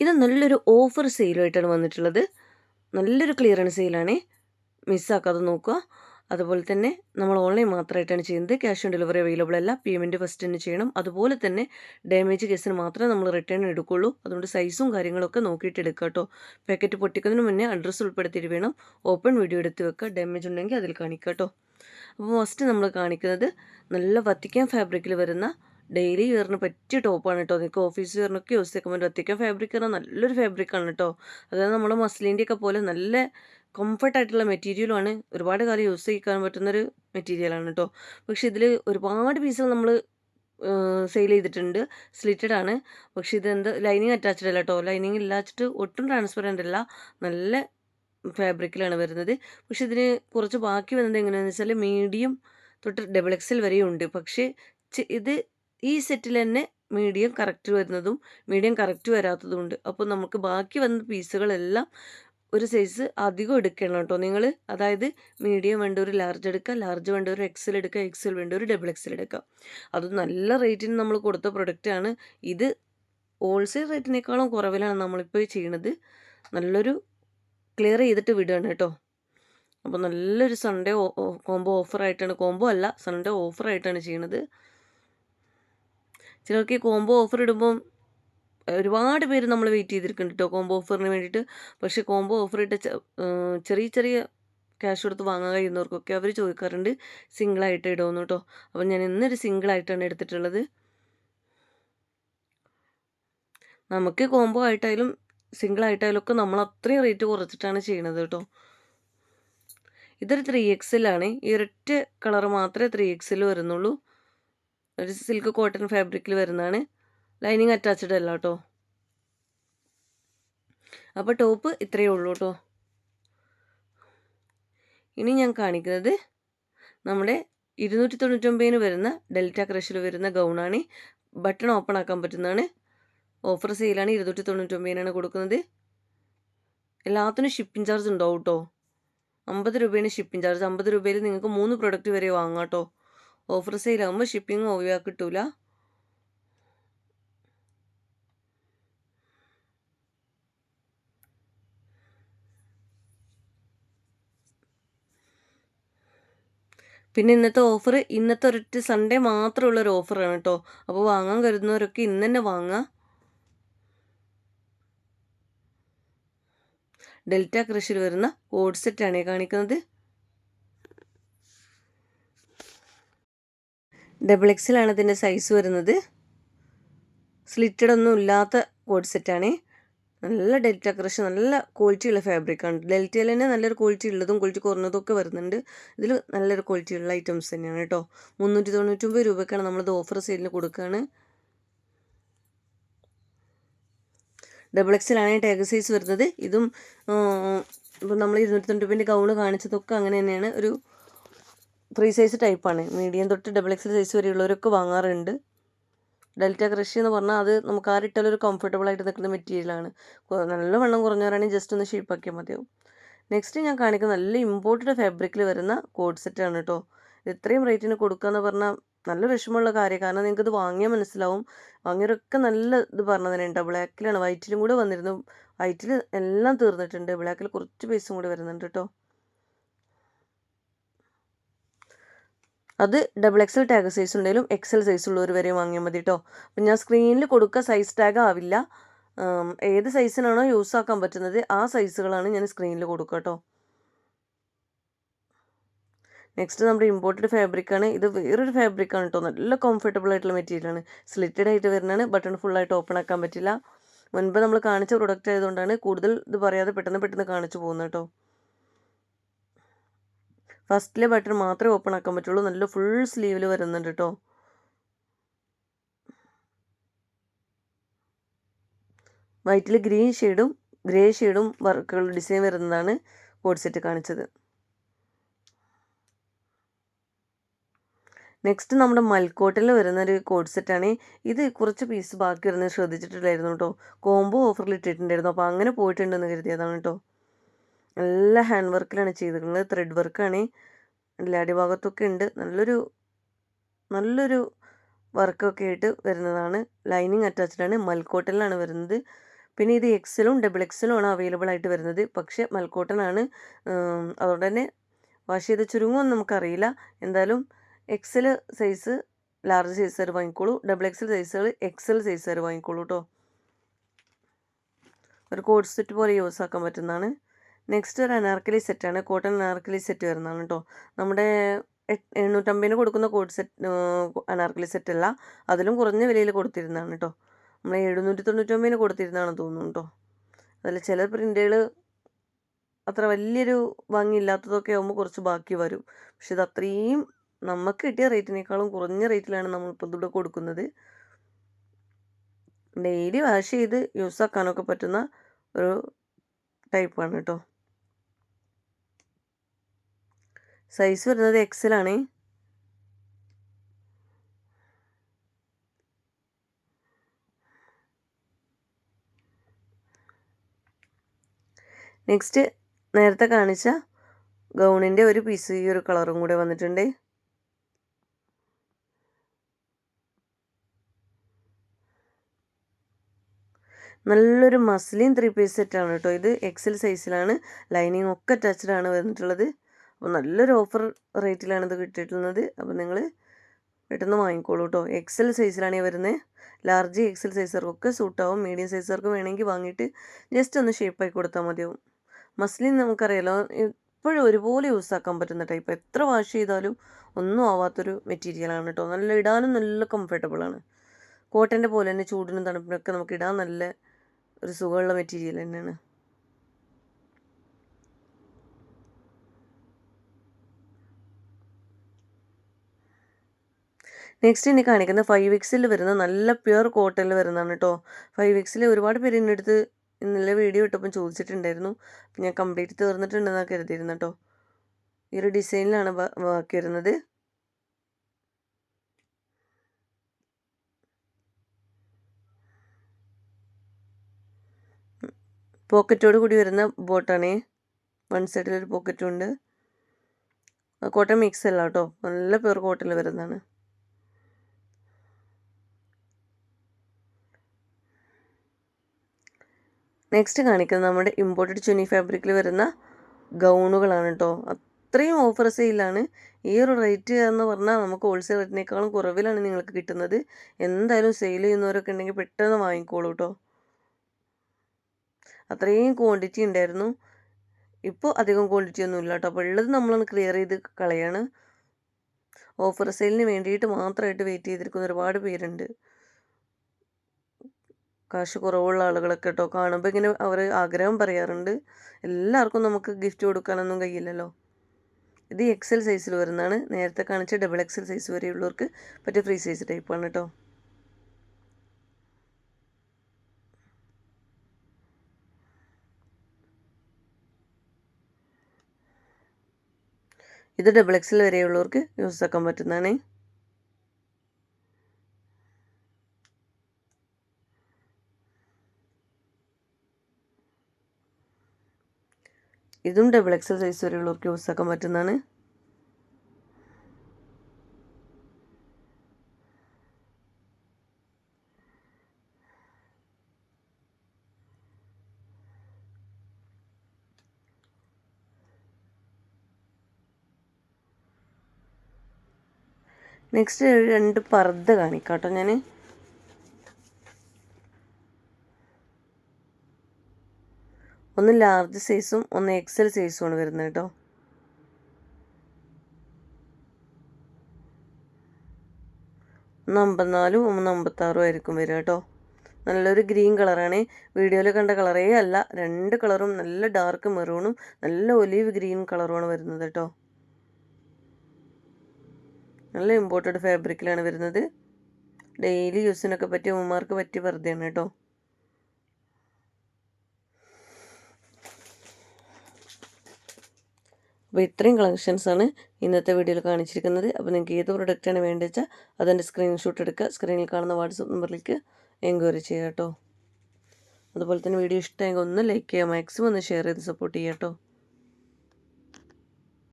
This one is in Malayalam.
ഇത് നല്ലൊരു ഓഫർ സെയിലായിട്ടാണ് വന്നിട്ടുള്ളത്. നല്ലൊരു ക്ലിയറൻസ് സെയിലാണേ മിസ്സാക്കാതെ നോക്കുക. അതുപോലെ തന്നെ നമ്മൾ ഓൺലൈൻ മാത്രമായിട്ടാണ് ചെയ്യുന്നത്. ക്യാഷ് ഓൺ ഡെലിവറി അവൈലബിൾ അല്ല. പേയ്മെന്റ് ഫസ്റ്റ് തന്നെ ചെയ്യണം. അതുപോലെ തന്നെ ഡാമേജ് കേസിന് മാത്രമേ നമ്മൾ റിട്ടേൺ എടുക്കുള്ളൂ. അതുകൊണ്ട് സൈസും കാര്യങ്ങളൊക്കെ നോക്കിയിട്ട് എടുക്കുക കേട്ടോ പാക്കറ്റ് പൊട്ടിക്കുന്നതിന് മുന്നേ അഡ്രസ്സ് ഉൾപ്പെടുത്തിയിട്ട് വേണം. ഓപ്പൺ വീഡിയോ എടുത്ത് വെക്കുക. ഡാമേജ് ഉണ്ടെങ്കിൽ അതിൽ കാണിക്കുക കേട്ടോ അപ്പോൾ ഫസ്റ്റ് നമ്മൾ കാണിക്കുന്നത് നല്ല വത്തിക്കാൻ ഫാബ്രിക്കിൽ വരുന്ന ഡെയിലി വെയറിന് പറ്റിയ ടോപ്പാണ് കേട്ടോ നിങ്ങൾക്ക് ഓഫീസ് വെയറിനൊക്കെ യൂസ് ചെയ്യാൻ പറ്റും. അത്യാവശ്യം ഫാബ്രിക് പറഞ്ഞാൽ നല്ലൊരു ഫാബ്രിക്കാണ് കേട്ടോ അതായത് നമ്മൾ മസ്ലിന്റെയൊക്കെ പോലെ നല്ല കംഫർട്ടായിട്ടുള്ള മെറ്റീരിയലുമാണ് ഒരുപാട് കാലം യൂസ് ചെയ്യാൻ പറ്റുന്നൊരു മെറ്റീരിയലാണ് കേട്ടോ പക്ഷേ ഇതിൽ ഒരുപാട് പീസുകൾ നമ്മൾ സെയിൽ ചെയ്തിട്ടുണ്ട്. സ്ലിറ്റഡ് ആണ്. പക്ഷേ ഇതെന്ത് ലൈനിങ് അറ്റാച്ച്ഡ് അല്ല കേട്ടോ ലൈനിങ് ഇല്ലാച്ചിട്ട് ഒട്ടും ട്രാൻസ്പെറന്റ് അല്ല. നല്ല ഫാബ്രിക്കിലാണ് വരുന്നത്. പക്ഷേ ഇതിന് കുറച്ച് ബാക്കി വരുന്നത് എങ്ങനെയാണെന്ന് വെച്ചാൽ മീഡിയം തൊട്ട് ഡബിൾ എക്സൽ വരെയും ഉണ്ട്. പക്ഷേ ഇത് ഈ സെറ്റിൽ തന്നെ മീഡിയം കറക്റ്റ് വരുന്നതും മീഡിയം കറക്റ്റ് വരാത്തതും ഉണ്ട്. അപ്പോൾ നമുക്ക് ബാക്കി വന്ന പീസുകളെല്ലാം ഒരു സൈസ് അധികം എടുക്കണം കേട്ടോ. നിങ്ങൾ അതായത് മീഡിയം വേണ്ട ഒരു ലാർജ് എടുക്കുക ലാർജ് വേണ്ട ഒരു എക്സൽ എടുക്കുക എക്സൽ വേണ്ട ഒരു ഡബിൾ എക്സൽ എടുക്കുക. അത് നല്ല റേറ്റിന് നമ്മൾ കൊടുത്ത പ്രൊഡക്റ്റാണ് ഇത് ഹോൾസെയിൽ റേറ്റിനേക്കാളും കുറവിലാണ് നമ്മളിപ്പോൾ ചെയ്യണത്. നല്ലൊരു ക്ലിയർ ചെയ്തിട്ട് വിടുകയാണ് കേട്ടോ. അപ്പോൾ നല്ലൊരു സൺഡേ കോംബോ ഓഫറായിട്ടാണ് കോംബോ അല്ല സൺഡേ ഓഫറായിട്ടാണ് ചെയ്യണത്. ചിലർക്ക് ഈ കോംബോ ഓഫർ ഇടുമ്പം ഒരുപാട് പേര് നമ്മൾ വെയിറ്റ് ചെയ്തിരിക്കുന്നുണ്ട് കേട്ടോ കോംബോ ഓഫറിന് വേണ്ടിയിട്ട്. പക്ഷേ കോംബോ ഓഫർ ഇട്ട ചെറിയ ചെറിയ ക്യാഷ് കൊടുത്ത് വാങ്ങാൻ കഴിയുന്നവർക്കൊക്കെ അവർ ചോദിക്കാറുണ്ട് സിംഗിളായിട്ട് ഇടുമെന്ന് കേട്ടോ അപ്പം ഞാൻ ഇന്നൊരു സിംഗിളായിട്ടാണ് എടുത്തിട്ടുള്ളത്. നമുക്ക് കോംബോ ആയിട്ടായാലും സിംഗിൾ ആയിട്ടായാലും ഒക്കെ നമ്മൾ അത്രയും റേറ്റ് കുറച്ചിട്ടാണ് ചെയ്യണത് കേട്ടോ ഇതൊരു ത്രീ എക്സിലാണ് ഈ ഒരൊറ്റ കളർ മാത്രമേ ത്രീ എക്സിൽ വരുന്നുള്ളൂ. ഒരു സിൽക്ക് കോട്ടൺ ഫാബ്രിക്കിൽ വരുന്നതാണ്. ലൈനിങ് അറ്റാച്ച്ഡ് അല്ല കേട്ടോ അപ്പോൾ ടോപ്പ് ഇത്രയേ ഉള്ളൂ കേട്ടോ ഇനി ഞാൻ കാണിക്കുന്നത് നമ്മുടെ ഇരുന്നൂറ്റി തൊണ്ണൂറ്റൊമ്പതിന് വരുന്ന ഡെൽറ്റ ക്രഷിൽ വരുന്ന ഗൗണാണ് ബട്ടൺ ഓപ്പൺ ആക്കാൻ പറ്റുന്നതാണ്. ഓഫർ സെയിലാണ് ഇരുന്നൂറ്റി തൊണ്ണൂറ്റൊമ്പതിനാണ് കൊടുക്കുന്നത്. എല്ലാത്തിനും ഷിപ്പിംഗ് ചാർജ് ഉണ്ടാവും കേട്ടോ അമ്പത് രൂപയാണ് ഷിപ്പിംഗ് ചാർജ് അമ്പത് രൂപയിൽ നിങ്ങൾക്ക് മൂന്ന് പ്രൊഡക്റ്റ് വരെ വാങ്ങാം കേട്ടോ ഓഫർ സെയിലാകുമ്പോൾ ഷിപ്പിംഗ് ഓവിയാ കിട്ടൂല? പിന്നെ ഇന്നത്തെ ഓഫർ ഇന്നത്തെ ഒരൊറ്റ സൺഡേ മാത്രമുള്ളൊരു ഓഫറാണ് കേട്ടോ. അപ്പോൾ വാങ്ങാൻ കരുതുന്നവരൊക്കെ ഇന്ന് തന്നെ വാങ്ങാം. ഡെൽറ്റ കൃഷിയിൽ വരുന്ന കോഡ് സെറ്റാണ് കാണിക്കുന്നത്. ഡബിൾ എക്സിലാണ് ഇതിന്റെ സൈസ് വരുന്നത്. സ്ലിറ്റഡ് ഒന്നും ഇല്ലാത്ത കോഡ് സെറ്റാണ് നല്ല ഡെൽറ്റ ക്രഷ് നല്ല ക്വാളിറ്റിയുള്ള ഫാബ്രിക്കാണ് ഡെൽറ്റയിൽ തന്നെ നല്ലൊരു ക്വാളിറ്റി ഉള്ളതും ക്വാളിറ്റി കുറഞ്ഞതും ഒക്കെ വരുന്നുണ്ട്. ഇതിൽ നല്ലൊരു ക്വാളിറ്റി ഉള്ള ഐറ്റംസ് തന്നെയാണ് കേട്ടോ. മുന്നൂറ്റി തൊണ്ണൂറ്റൊമ്പത് രൂപയ്ക്കാണ് നമ്മളിത് ഓഫർ സെയിലിന് കൊടുക്കുകയാണ് ഡബിൾ എക്സിലാണ് ടാഗ് സൈസ് വരുന്നത്. ഇതും ഇപ്പം നമ്മൾ ഇരുന്നൂറ്റി തൊണ്ണൂറ്റി ഗൗണ് കാണിച്ചതൊക്കെ അങ്ങനെ തന്നെയാണ്. ഒരു ത്രീ സൈസ് ടൈപ്പാണ്. മീഡിയം തൊട്ട് ഡബിൾ എക്സൽ സൈസ് വരെയുള്ളവരൊക്കെ വാങ്ങാറുണ്ട്. ഡെൽറ്റ കൃഷി എന്ന് പറഞ്ഞാൽ അത് നമുക്ക് ആരിട്ടാലും ഒരു കംഫർട്ടബിൾ ആയിട്ട് നിൽക്കുന്ന മെറ്റീരിയലാണ് നല്ല വെള്ളം കുറഞ്ഞവരാണെങ്കിൽ ജസ്റ്റ് ഒന്ന് ഷേപ്പാക്കിയാൽ മതിയാവും. നെക്സ്റ്റ് ഞാൻ കാണിക്കുന്ന നല്ല ഇമ്പോർട്ടഡ് ഫാബ്രിക്കിൽ വരുന്ന കോഡ് സെറ്റാണ് കേട്ടോ ഇത്രയും റേറ്റിന് കൊടുക്കുക എന്ന് പറഞ്ഞാൽ നല്ല വിഷമമുള്ള കാര്യം. കാരണം നിങ്ങൾക്ക് ഇത് വാങ്ങിയാൽ മനസ്സിലാവും. വാങ്ങിയവരൊക്കെ നല്ല ഇത് പറഞ്ഞു തന്നെയുണ്ട് ബ്ലാക്കിലാണ് വൈറ്റിലും കൂടെ വന്നിരുന്നു. വൈറ്റിൽ എല്ലാം തീർന്നിട്ടുണ്ട്. ബ്ലാക്കിൽ കുറച്ച് പൈസയും കൂടി വരുന്നുണ്ട് കേട്ടോ അത് ഡബിൾ എക്സൽ ടാഗ് സൈസ് ഉണ്ടെങ്കിലും എക്സൽ സൈസ് ഉള്ളവർ വരെ വാങ്ങിയാൽ മതി കേട്ടോ അപ്പം ഞാൻ സ്ക്രീനിൽ കൊടുക്കുക സൈസ് ടാഗ് ആവില്ല. ഏത് സൈസിനാണോ യൂസ് ആക്കാൻ പറ്റുന്നത് ആ സൈസുകളാണ് ഞാൻ സ്ക്രീനിൽ കൊടുക്കുക കേട്ടോ നെക്സ്റ്റ് നമ്മുടെ ഇമ്പോർട്ടഡ് ഫാബ്രിക്കാണ് ഇത് വേറൊരു ഫാബ്രിക്കാണ് കേട്ടോ നല്ല കംഫർട്ടബിൾ ആയിട്ടുള്ള മെറ്റീരിയലാണ് സ്ലിറ്റഡ് ആയിട്ട് വരുന്നതാണ്. ബട്ടൺ ഫുള്ളായിട്ട് ഓപ്പൺ ആക്കാൻ പറ്റില്ല. മുൻപ് നമ്മൾ കാണിച്ച പ്രൊഡക്റ്റ് ആയതുകൊണ്ടാണ് കൂടുതൽ ഇത് പറയാതെ പെട്ടെന്ന് പെട്ടെന്ന് കാണിച്ചു പോകുന്നത് കേട്ടോ ഫസ്റ്റിലെ ബട്ടൺ മാത്രമേ ഓപ്പൺ ആക്കാൻ പറ്റുള്ളൂ. നല്ല ഫുൾ സ്ലീവിൽ വരുന്നുണ്ട് കേട്ടോ വൈറ്റിൽ ഗ്രീൻ ഷെയ്ഡും ഗ്രേ ഷെയ്ഡും വർക്കുകൾ ഡിസൈൻ വരുന്നതാണ് കോഡ് സെറ്റ് കാണിച്ചത്. നെക്സ്റ്റ് നമ്മുടെ മൽക്കോട്ടിൽ വരുന്ന ഒരു കോഡ് സെറ്റാണ്. ഇത് കുറച്ച് പീസ് ബാക്കി വരുന്നത് ശ്രദ്ധിച്ചിട്ടില്ലായിരുന്നു കേട്ടോ കോംബോ ഓഫറിൽ ഇട്ടിട്ടുണ്ടായിരുന്നു. അപ്പോൾ അങ്ങനെ പോയിട്ടുണ്ടെന്ന് കരുതിയതാണ് കേട്ടോ നല്ല ഹാൻഡ് വർക്കിലാണ് ചെയ്തിട്ടുള്ളത്. ത്രെഡ് വർക്കാണ് എല്ലാ അടിഭാഗത്തൊക്കെ ഉണ്ട്. നല്ലൊരു നല്ലൊരു വർക്കൊക്കെ ആയിട്ട് വരുന്നതാണ്. ലൈനിങ് അറ്റാച്ച്ഡ് ആണ്. മൽക്കോട്ടലിലാണ് വരുന്നത്. പിന്നെ ഇത് എക്സലും ഡബിൾ എക്സലും ആണ് അവൈലബിൾ ആയിട്ട് വരുന്നത്. പക്ഷേ മൽക്കോട്ടനാണ് അതുകൊണ്ട് തന്നെ വാഷ് ചെയ്ത് ചുരുങ്ങുമെന്ന് നമുക്കറിയില്ല. എന്തായാലും എക്സൽ സൈസ് ലാർജ് സൈസ് വരെ വാങ്ങിക്കോളൂ. ഡബിൾ എക്സൽ സൈസുകൾ എക്സൽ സൈസ് വരെ വാങ്ങിക്കോളൂ കേട്ടോ ഒരു കോഡ് സെറ്റ് പോലെ യൂസ് ആക്കാൻ പറ്റുന്നതാണ്. നെക്സ്റ്റ് ഒരു അനാർക്കലി സെറ്റാണ് കോട്ടൺ അനാർക്കലി സെറ്റ് വരുന്നതാണ് കേട്ടോ നമ്മുടെ എണ്ണൂറ്റമ്പതിന് കൊടുക്കുന്ന കോട്ട് സെറ്റ് അനാർക്കലി സെറ്റ് അല്ല. അതിലും കുറഞ്ഞ വിലയിൽ കൊടുത്തിരുന്നതാണ് കേട്ടോ നമ്മൾ എഴുന്നൂറ്റി തൊണ്ണൂറ്റൊമ്പതിന് കൊടുത്തിരുന്നതാണെന്ന് തോന്നുന്നു കേട്ടോ അതിൽ ചില പ്രിന്റുകൾ അത്ര വലിയൊരു ഭംഗിയില്ലാത്തതൊക്കെ ആകുമ്പോൾ കുറച്ച് ബാക്കി വരും. പക്ഷെ ഇത് അത്രയും നമുക്ക് കിട്ടിയ റേറ്റിനേക്കാളും കുറഞ്ഞ റേറ്റിലാണ് നമ്മളിപ്പോൾ ഇതിവിടെ കൊടുക്കുന്നത്. ഡെയിലി വാഷ് ചെയ്ത് യൂസ് ആക്കാനൊക്കെ പറ്റുന്ന ഒരു ടൈപ്പാണ് കേട്ടോ സൈസ് വരുന്നത് എക്സലാണ് നെക്സ്റ്റ് നേരത്തെ കാണിച്ച ഗൗണിന്റെ ഒരു പീസ് ഈ ഒരു കളറും കൂടെ വന്നിട്ടുണ്ട്. നല്ലൊരു മസ്ലിൻ ത്രീ പീസ് സെറ്റാണ് കേട്ടോ ഇത്. എക്സൽ സൈസിലാണ് ലൈനിങ് ഒക്കെ ടച്ചഡാണ് വന്നിട്ടുള്ളത്. അപ്പോൾ നല്ലൊരു ഓഫർ റേറ്റിലാണിത് കിട്ടിയിട്ടുള്ളത്. അപ്പോൾ നിങ്ങൾ പെട്ടെന്ന് വാങ്ങിക്കോളൂ കേട്ടോ എക്സൽ സൈസിലാണ് വരുന്നത് ലാർജ് എക്സൽ സൈസർക്കൊക്കെ സൂട്ടാവും മീഡിയം സൈസർക്ക് വേണമെങ്കിൽ വാങ്ങിയിട്ട് ജസ്റ്റ് ഒന്ന് ഷേപ്പായി കൊടുത്താൽ മതിയാവും. മസ്ലിൻ നമുക്കറിയാലോ എപ്പോഴും ഒരുപോലെ യൂസ് ആക്കാൻ പറ്റുന്ന ടൈപ്പ് എത്ര വാഷ് ചെയ്താലും ഒന്നും ആവാത്തൊരു മെറ്റീരിയലാണ് കേട്ടോ നല്ല ഇടാനും നല്ല കംഫർട്ടബിളാണ് കോട്ടന്റെ പോലെ തന്നെ ചൂടിനും തണുപ്പിനൊക്കെ നമുക്ക് ഇടാൻ നല്ല ഒരു സുഖമുള്ള മെറ്റീരിയൽ തന്നെയാണ്. നെക്സ്റ്റ് ഇനി കാണിക്കുന്ന ഫൈവ് എക്സിൽ വരുന്ന നല്ല പ്യുർ കോട്ടണിൽ വരുന്നതാണ് കേട്ടോ ഫൈവ് എക്സിൽ ഒരുപാട് പേര് എന്റെ അടുത്ത് ഇന്നലെ വീഡിയോ ഇട്ടപ്പം ചോദിച്ചിട്ടുണ്ടായിരുന്നു. അപ്പം ഞാൻ കംപ്ലീറ്റ് തീർന്നിട്ടുണ്ടെന്നാണ് കരുതിയിരുന്നു കേട്ടോ ഈ ഒരു ഡിസൈനിലാണ് ബാക്കി വരുന്നത്. പോക്കറ്റോട് കൂടി വരുന്ന ബോട്ടാണേ വൺ സൈഡിൽ ഒരു പോക്കറ്റും ഉണ്ട്. കോട്ടൺ മിക്സ് അല്ല കേട്ടോ നല്ല പേർ കോട്ടണിൽ വരുന്നതാണ്. നെക്സ്റ്റ് കാണിക്കുന്നത് നമ്മുടെ ഇമ്പോർട്ടഡ് ചുനി ഫാബ്രിക്കിൽ വരുന്ന ഗൗണുകളാണ് കേട്ടോ അത്രയും ഓഫർ സെയിലാണ് ഈ ഒരു റേറ്റ് എന്ന് പറഞ്ഞാൽ നമുക്ക് ഹോൾസെയിൽ റേറ്റിനേക്കാളും കുറവിലാണ് നിങ്ങൾക്ക് കിട്ടുന്നത്. എന്തായാലും സെയിൽ ചെയ്യുന്നവരൊക്കെ ഉണ്ടെങ്കിൽ പെട്ടെന്ന് വാങ്ങിക്കോളൂ കേട്ടോ അത്രയും ക്വാണ്ടിറ്റി ഉണ്ടായിരുന്നു. ഇപ്പോൾ അധികം ക്വാണ്ടിറ്റി ഒന്നും ഇല്ല കേട്ടോ അപ്പോൾ ഉള്ളത് നമ്മളൊന്ന് ക്ലിയർ ചെയ്ത് കളയാണ്. ഓഫർ സെയിലിന് വേണ്ടിയിട്ട് മാത്രമായിട്ട് വെയിറ്റ് ചെയ്തിരിക്കുന്ന ഒരുപാട് പേരുണ്ട്. കാശ് കുറവുള്ള ആളുകളൊക്കെ കേട്ടോ കാണുമ്പോൾ ഇങ്ങനെ അവർ ആഗ്രഹം പറയാറുണ്ട്. എല്ലാവർക്കും നമുക്ക് ഗിഫ്റ്റ് കൊടുക്കാനൊന്നും കഴിയില്ലല്ലോ. ഇത് എക്സൽ സൈസിൽ വരുന്നതാണ്. നേരത്തെ കാണിച്ച ഡബിൾ എക്സൽ സൈസ് വരെയുള്ളവർക്ക് പറ്റിയ ഫ്രീ സൈസ് ടൈപ്പാണ് കേട്ടോ ഇത് ഡബിൾ എക്സൽ വരെയുള്ളവർക്ക് യൂസ് ആക്കാൻ പറ്റുന്നതാണ്. ഇതും ഡബിൾ എക്സൽ സൈസ് വരെയുള്ളവർക്ക് യൂസ് ആക്കാൻ പറ്റുന്നതാണ്. നെക്സ്റ്റ് രണ്ട് പർദ്ദ കാണിക്കാം കേട്ടോ ഞാൻ ഒന്ന് ലാർജ് സൈസും ഒന്ന് എക്സൽ സൈസും സൈസുമാണ് വരുന്നത് കേട്ടോ ഒന്ന് അമ്പത്തിനാലും ഒന്ന് അമ്പത്താറും ആയിരിക്കും വരിക കേട്ടോ നല്ലൊരു ഗ്രീൻ കളറാണ് വീഡിയോയിൽ കണ്ട കളറേ അല്ല. രണ്ട് കളറും നല്ല ഡാർക്ക് മെറൂണും നല്ല ഒലീവ് ഗ്രീൻ കളറുമാണ് വരുന്നത് കേട്ടോ നല്ല ഇമ്പോർട്ടഡ് ഫാബ്രിക്കിലാണ് വരുന്നത്. ഡെയിലി യൂസിനൊക്കെ പറ്റിയ ഉമ്മമാർക്ക് പറ്റിയ വെറുതെയാണ് കേട്ടോ അപ്പോൾ ഇത്രയും കളക്ഷൻസാണ് ഇന്നത്തെ വീഡിയോയിൽ കാണിച്ചിരിക്കുന്നത്. അപ്പോൾ നിങ്ങൾക്ക് ഏത് പ്രൊഡക്റ്റാണ് വേണ്ടത് വെച്ചാൽ അതിന്റെ സ്ക്രീൻഷോട്ട് എടുക്കുക. സ്ക്രീനിൽ കാണുന്ന വാട്സപ്പ് നമ്പറിലേക്ക് എൻക്വയറി ചെയ്യുക കേട്ടോ. അതുപോലെ തന്നെ വീഡിയോ ഇഷ്ടമെങ്കിൽ ഒന്ന് ലൈക്ക് ചെയ്യുക. മാക്സിമം ഒന്ന് ഷെയർ ചെയ്ത് സപ്പോർട്ട് ചെയ്യാം കേട്ടോ.